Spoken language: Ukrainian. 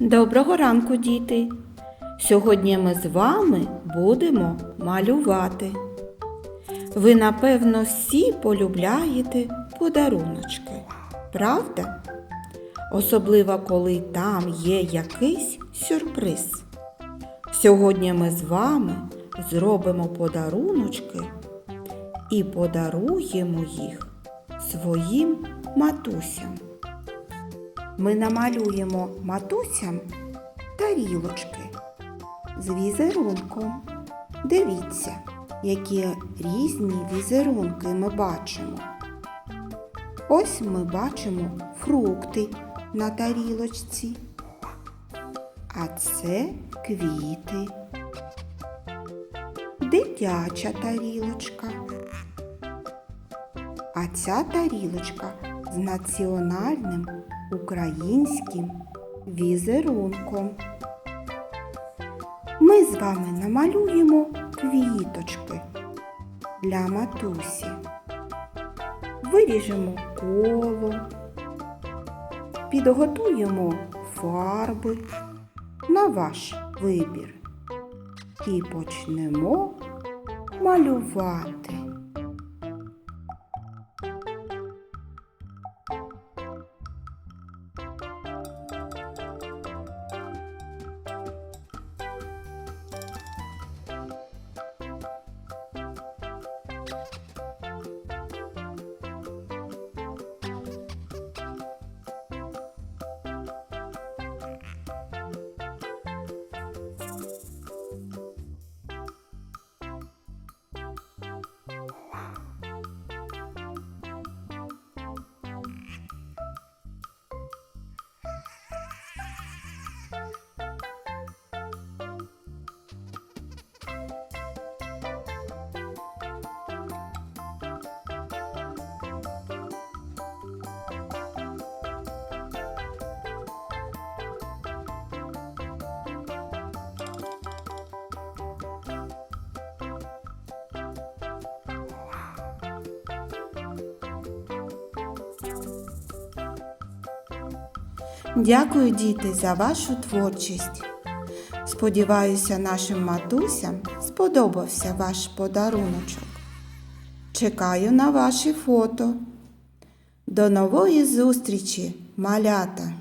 Доброго ранку, діти! Сьогодні ми з вами будемо малювати. Ви, напевно, всі полюбляєте подаруночки, правда? Особливо, коли там є якийсь сюрприз. Сьогодні ми з вами зробимо подаруночки і подаруємо їх своїм матусям. Ми намалюємо матусям тарілочки з візерунком. Дивіться, які різні візерунки ми бачимо. Ось ми бачимо фрукти на тарілочці, а це квіти, дитяча тарілочка. А ця тарілочка з національним українським візерунком. Ми з вами намалюємо квіточки для матусі. Виріжемо коло, підготуємо фарби на ваш вибір і почнемо малювати. Дякую, діти, за вашу творчість. Сподіваюся, нашим матусям сподобався ваш подаруночок. Чекаю на ваші фото. До нової зустрічі, малята!